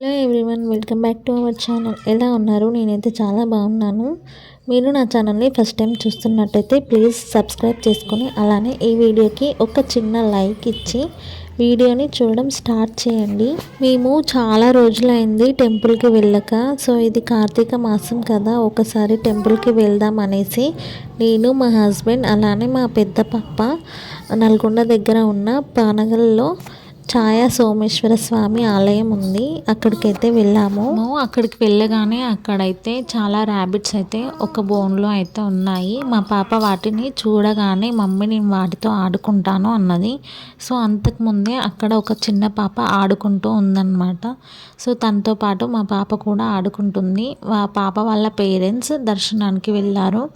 Hello everyone welcome back to our channel. ఎలా ఉన్నారు? నేనైతే చాలా బాగున్నాను. మీరు నా ఛానల్ని ఫస్ట్ టైం చూస్తున్నట్టయితే ప్లీజ్ సబ్స్క్రైబ్ చేసుకొని అలానే ఈ వీడియోకి ఒక చిన్న లైక్ ఇచ్చి వీడియోని చూడడం స్టార్ట్ చేయండి. మేము చాలా రోజులైంది టెంపుల్కి వెళ్ళక. సో ఇది కార్తీక మాసం కదా ఒకసారి టెంపుల్కి వెళ్దాం అనేసి నేను మా హస్బెండ్ అలానే మా పెద్ద పాప నల్గొండ దగ్గర ఉన్న పానగల్లో ఛాయా సోమేశ్వర స్వామి ఆలయం ఉంది. అక్కడికైతే వెళ్ళాము. అక్కడికి వెళ్ళగానే అక్కడైతే చాలా ర్యాబిట్స్ అయితే ఒక బోన్లో అయితే ఉన్నాయి. మా పాప వాటిని చూడగానే మమ్మీ నేను వాటితో ఆడుకుంటాను అన్నది. సో అంతకుముందే అక్కడ ఒక చిన్న పాప ఆడుకుంటూ ఉందన్నమాట. సో తనతో పాటు మా పాప కూడా ఆడుకుంటుంది. మా పాప వాళ్ళ పేరెంట్స్ దర్శనానికి వెళ్ళారు.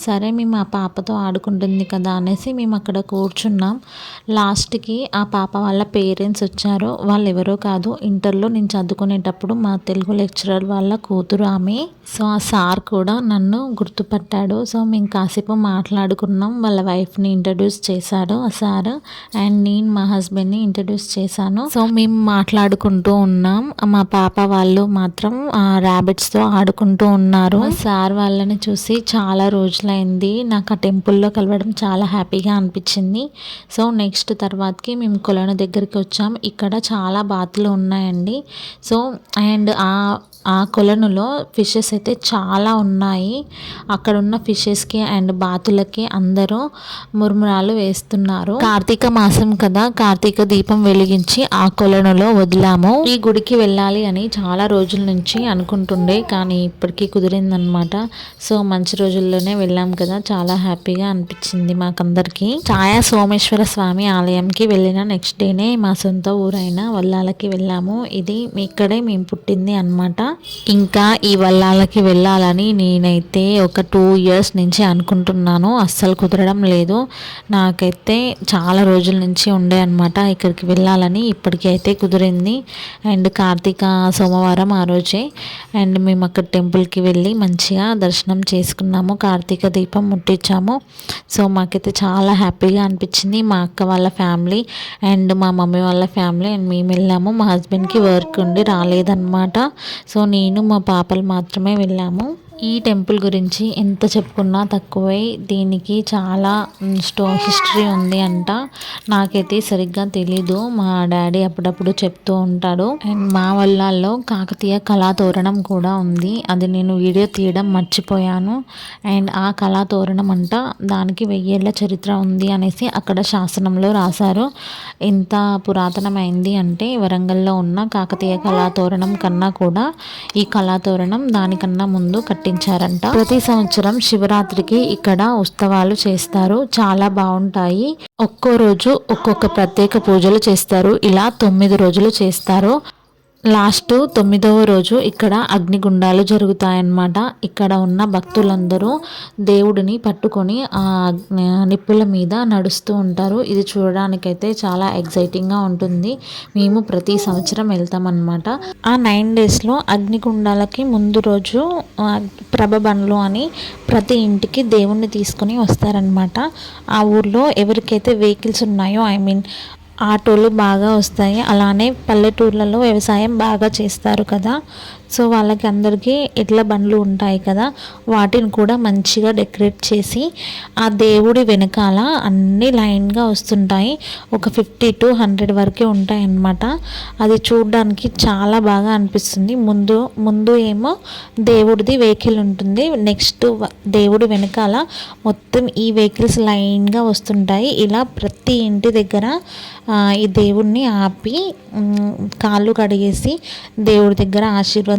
సరే మేము ఆ పాపతో ఆడుకుంటుంది కదా అనేసి మేము అక్కడ కూర్చున్నాం. లాస్ట్కి ఆ పాప వాళ్ళ పేరెంట్స్ పేరెంట్స్ వచ్చారు వాళ్ళు ఎవరో కాదు. ఇంటర్లో నేను చదువుకునేటప్పుడు మా తెలుగు లెక్చరర్ వాళ్ళ కూతురు ఆమె. సో ఆ సార్ కూడా నన్ను గుర్తుపట్టాడు. సో మేము కాసేపు మాట్లాడుకున్నాం. వాళ్ళ వైఫ్ని ఇంట్రడ్యూస్ చేశాడు ఆ సార్. అండ్ నేను మా హస్బెండ్ని ఇంట్రడ్యూస్ చేశాను. సో మేము మాట్లాడుకుంటూ ఉన్నాం. మా పాప వాళ్ళు మాత్రం ర్యాబిట్స్తో ఆడుకుంటూ ఉన్నారు. సార్ వాళ్ళని చూసి చాలా రోజులైంది. నాకు ఆ టెంపుల్లో కలవడం చాలా హ్యాపీగా అనిపించింది. సో నెక్స్ట్ తర్వాతకి మేము కొలను దగ్గరికి వచ్చాం ఇక్కడ చాలా బాతులు ఉన్నాయండి. సో అండ్ ఆ ఆ కొలనులో ఫిషెస్ అయితే చాలా ఉన్నాయి. అక్కడ ఉన్న ఫిషెస్కి అండ్ బాతులకి అందరూ మురుమురాలు వేస్తున్నారు. కార్తీక మాసం కదా కార్తీక దీపం వెలిగించి ఆ కొలనులో వదిలాము. ఈ గుడికి వెళ్ళాలి అని చాలా రోజుల నుంచి అనుకుంటుండే కానీ ఇప్పటికీ కుదిరిందనమాట సో మంచి రోజుల్లోనే వెళ్ళాం కదా. చాలా హ్యాపీగా అనిపించింది మాకందరికీ. ఛాయా సోమేశ్వర స్వామి ఆలయంకి వెళ్ళిన నెక్స్ట్ డేనే మా సొంత ఊరైన వల్లాలకి వెళ్ళాము. ఇది ఇక్కడే మేము పుట్టింది అనమాట ఇంకా ఈ వల్లాలకి వెళ్ళాలని నేనైతే ఒక టూ ఇయర్స్ నుంచి అనుకుంటున్నాను. అస్సలు కుదరడం లేదు. నాకైతే చాలా రోజుల నుంచి ఉండే అనమాట ఇక్కడికి వెళ్ళాలని. ఇప్పటికైతే కుదిరింది. అండ్ కార్తీక సోమవారం ఆ రోజే. అండ్ మేము అక్కడ టెంపుల్కి వెళ్ళి మంచిగా దర్శనం చేసుకున్నాము. కార్తీక దీపం ముట్టించాము. సో మాకైతే చాలా హ్యాపీగా అనిపించింది మా అక్క వాళ్ళ ఫ్యామిలీ అండ్ మా మమ్మీ వాళ్ళ ఫ్యామిలీ అండ్ మేము వెళ్ళాము. మా హస్బెండ్కి వర్క్ ఉండి రాలేదన్నమాట. సో నేను మా పాపలు మాత్రమే వెళ్ళాము. ఈ టెంపుల్ గురించి ఎంత చెప్పుకున్నా తక్కువే. దీనికి చాలా స్టో హిస్టరీ ఉంది అంట. నాకైతే సరిగ్గా తెలీదు. మా డాడీ అప్పుడప్పుడు చెప్తూ ఉంటాడు. అండ్ మా వల్లాల్లో కాకతీయ కళాతోరణం కూడా ఉంది. అది నేను వీడియో తీయడం మర్చిపోయాను. అండ్ ఆ కళాతోరణం అంట దానికి వెయ్యేళ్ళ చరిత్ర ఉంది అనేసి అక్కడ శాసనంలో రాశారు. ఎంత పురాతనమైంది అంటే వరంగల్లో ఉన్న కాకతీయ కళాతోరణం కన్నా కూడా ఈ కళాతోరణం దానికన్నా ముందు కట్టి పట్టించారంట ప్రతి సంవత్సరం శివరాత్రికి ఇక్కడ ఉత్సవాలు చేస్తారు. చాలా బాగుంటాయి. ఒక్కో రోజు ఒక్కొక్క ప్రత్యేక పూజలు చేస్తారు. ఇలా తొమ్మిది రోజులు చేస్తారు. లాస్ట్ తొమ్మిదవ రోజు ఇక్కడ అగ్నిగుండాలు జరుగుతాయన్నమాట. ఇక్కడ ఉన్న భక్తులందరూ దేవుడిని పట్టుకొని ఆ నిప్పుల మీద నడుస్తూ ఉంటారు. ఇది చూడడానికైతే చాలా ఎగ్జైటింగ్గా ఉంటుంది. మేము ప్రతి సంవత్సరం వెళ్తామన్నమాట. ఆ నైన్ డేస్లో అగ్నిగుండాలకి ముందు రోజు ప్రభబండ్లు అని ప్రతి ఇంటికి దేవుణ్ణి తీసుకొని వస్తారనమాట ఆ ఊర్లో ఎవరికైతే వెహికల్స్ ఉన్నాయో ఐ మీన్ ఆటోలు బాగా వస్తాయి. అలానే పల్లెటూర్లలో వ్యవసాయం బాగా చేస్తారు కదా. సో వాళ్ళకి అందరికీ ఎడ్ల బండ్లు ఉంటాయి కదా వాటిని కూడా మంచిగా డెకరేట్ చేసి ఆ దేవుడి వెనకాల అన్ని లైన్గా వస్తుంటాయి. ఒక ఫిఫ్టీ టు హండ్రెడ్ వరకే ఉంటాయి అన్నమాట అది చూడడానికి చాలా బాగా అనిపిస్తుంది. ముందు ముందు ఏమో దేవుడిది వెహికల్ ఉంటుంది. నెక్స్ట్ దేవుడి వెనకాల మొత్తం ఈ వెహికల్స్ లైన్గా వస్తుంటాయి. ఇలా ప్రతి ఇంటి దగ్గర ఈ దేవుడిని ఆపి కాళ్ళు కడిగేసి దేవుడి దగ్గర ఆశీర్వాదం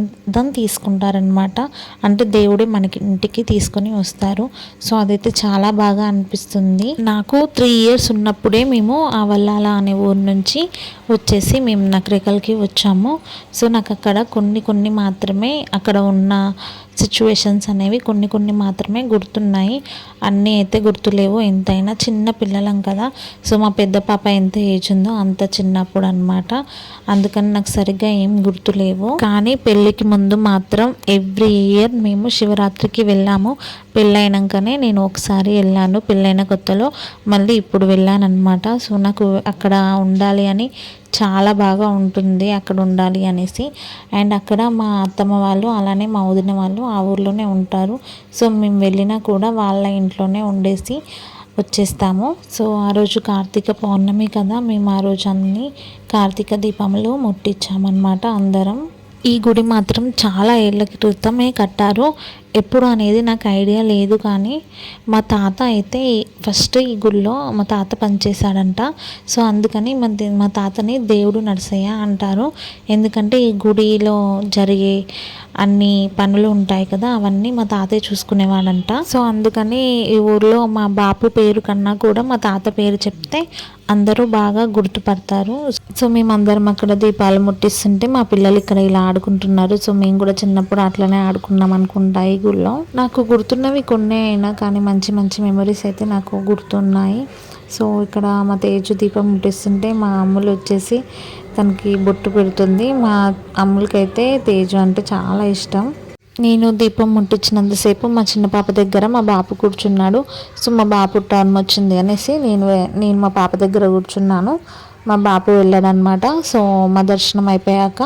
తీసుకుంటారనమాట అంటే దేవుడే మనకి ఇంటికి తీసుకొని వస్తారు. సో అదైతే చాలా బాగా అనిపిస్తుంది. నాకు త్రీ ఇయర్స్ ఉన్నప్పుడే మేము ఆ వల్లాల అనే ఊరు నుంచి వచ్చేసి మేము నకరికల్కి వచ్చాము. సో నాకు అక్కడ కొన్ని కొన్ని మాత్రమే అక్కడ ఉన్న సిచ్యువేషన్స్ అనేవి కొన్ని కొన్ని మాత్రమే గుర్తున్నాయి. అన్నీ అయితే గుర్తులేవు. ఎంతైనా చిన్న పిల్లలం కదా. సో మా పెద్ద పాప ఎంత ఏజ్ ఉందో అంత చిన్నప్పుడు అనమాట అందుకని నాకు సరిగ్గా ఏం గుర్తులేవు. కానీ పెళ్ళికి ముందు మాత్రం ఎవ్రీ ఇయర్ మేము శివరాత్రికి వెళ్ళాము. పెళ్ళైనాకనే నేను ఒకసారి వెళ్ళాను. పెళ్ళైన కొత్తలో మళ్ళీ ఇప్పుడు వెళ్ళాను అనమాట సో నాకు అక్కడ ఉండాలి అని చాలా బాగా ఉంటుంది అక్కడ ఉండాలి అనేసి. అండ్ అక్కడ మా అత్తమ్మ వాళ్ళు అలానే మా వదిన వాళ్ళు ఆ ఊర్లోనే ఉంటారు. సో మేము వెళ్ళినా కూడా వాళ్ళ ఇంట్లోనే ఉండేసి వచ్చేస్తాము. సో ఆ రోజు కార్తీక పౌర్ణమి కదా మేము ఆ రోజు అన్ని కార్తీక దీపములు ముట్టించామన్నమాట అందరం. ఈ గుడి మాత్రం చాలా ఏళ్ళ క్రితమే కట్టారు. ఎప్పుడు అనేది నాకు ఐడియా లేదు కానీ మా తాత అయితే ఫస్ట్ ఈ గుడిలో మా తాత పనిచేశాడంట. సో అందుకని మా మా తాతని దేవుడు నరసయ్య అంటారు. ఎందుకంటే ఈ గుడిలో జరిగే అన్ని పనులు ఉంటాయి కదా అవన్నీ మా తాతయ్య చూసుకునేవాడంట. సో అందుకని ఈ ఊర్లో మా బాపు పేరు కన్నా కూడా మా తాత పేరు చెప్తే అందరూ బాగా గుర్తుపడతారు. సో మేమందరం అక్కడ దీపాలు ముట్టిస్తుంటే మా పిల్లలు ఇక్కడ ఇలా ఆడుకుంటున్నారు. సో మేము కూడా చిన్నప్పుడు అట్లనే ఆడుకున్నాం అనుకుంటాయి ఈ గుళ్ళో నాకు గుర్తున్నవి కొన్ని అయినా కానీ మంచి మంచి మెమరీస్ అయితే నాకు గుర్తున్నాయి. సో ఇక్కడ మా తేజు దీపం ముట్టిస్తుంటే మా అమ్ములు వచ్చేసి తనకి బొట్టు పెడుతుంది. మా అమ్ములకైతే తేజు అంటే చాలా ఇష్టం. నేను దీపం ముట్టించినంతసేపు మా చిన్న పాప దగ్గర మా బాపు కూర్చున్నాడు. సో మా బాపు టర్మ్ వచ్చింది అనేసి నేను నేను మా పాప దగ్గర కూర్చున్నాను. మా బాపు వెళ్ళాడనమాట. సో మా దర్శనం అయిపోయాక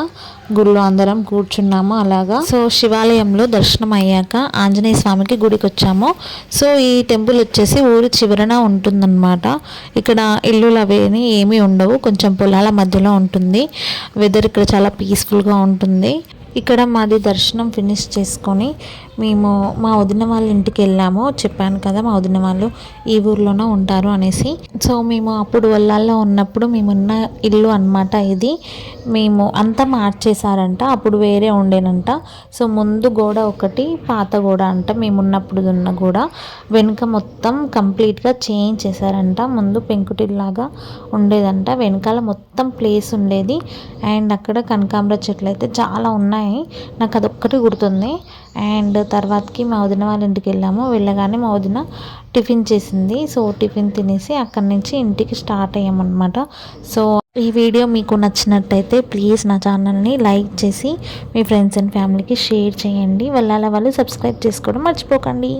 గుడిలో అందరం కూర్చున్నాము అలాగా. సో శివాలయంలో దర్శనం అయ్యాక ఆంజనేయ స్వామికి గుడికి వచ్చాము సో ఈ టెంపుల్ వచ్చేసి ఊరి చివరన ఉంటుందన్నమాట. ఇక్కడ ఇల్లులు అవేని ఏమీ ఉండవు. కొంచెం పొలాల మధ్యలో ఉంటుంది. వెదర్ ఇక్కడ చాలా పీస్ఫుల్గా ఉంటుంది. ఇక్కడ మాది దర్శనం ఫినిష్ చేసుకొని మేము మా వదిన వాళ్ళ ఇంటికి వెళ్ళాము. చెప్పాను కదా మా వదిన వాళ్ళు ఈ ఊర్లోనే ఉంటారు అనేసి. సో మేము అప్పుడు వల్లాల్లో ఉన్నప్పుడు మేమున్న ఇల్లు అనమాట ఇది. మేము అంతా మార్చేశారంట. అప్పుడు వేరే ఉండేనంట. సో ముందు గోడ ఒకటి పాత గోడ అంట. మేము ఉన్నప్పుడు ఉన్న గోడ. వెనుక మొత్తం కంప్లీట్గా చేంజ్ చేశారంట. ముందు పెంకుటిల్లాగా ఉండేదంట. వెనకాల మొత్తం ప్లేస్ ఉండేది. అండ్ అక్కడ కనకాంబర చెట్లు అయితే చాలా ఉన్నాయి. నాకు అదొక్కటి గుర్తుంది. అండ్ తర్వాతకి మా వదిన వాళ్ళ ఇంటికి వెళ్ళాము. వెళ్ళగానే మా వదిన టిఫిన్ చేసింది. సో టిఫిన్ తినేసి అక్కడి నుంచి ఇంటికి స్టార్ట్ అయ్యామన్నమాట. సో ఈ వీడియో మీకు నచ్చినట్టయితే ప్లీజ్ నా ఛానల్ని లైక్ చేసి మీ ఫ్రెండ్స్ అండ్ ఫ్యామిలీకి షేర్ చేయండి. వెళ్ళాల వాళ్ళు సబ్స్క్రైబ్ చేసుకోవడం మర్చిపోకండి.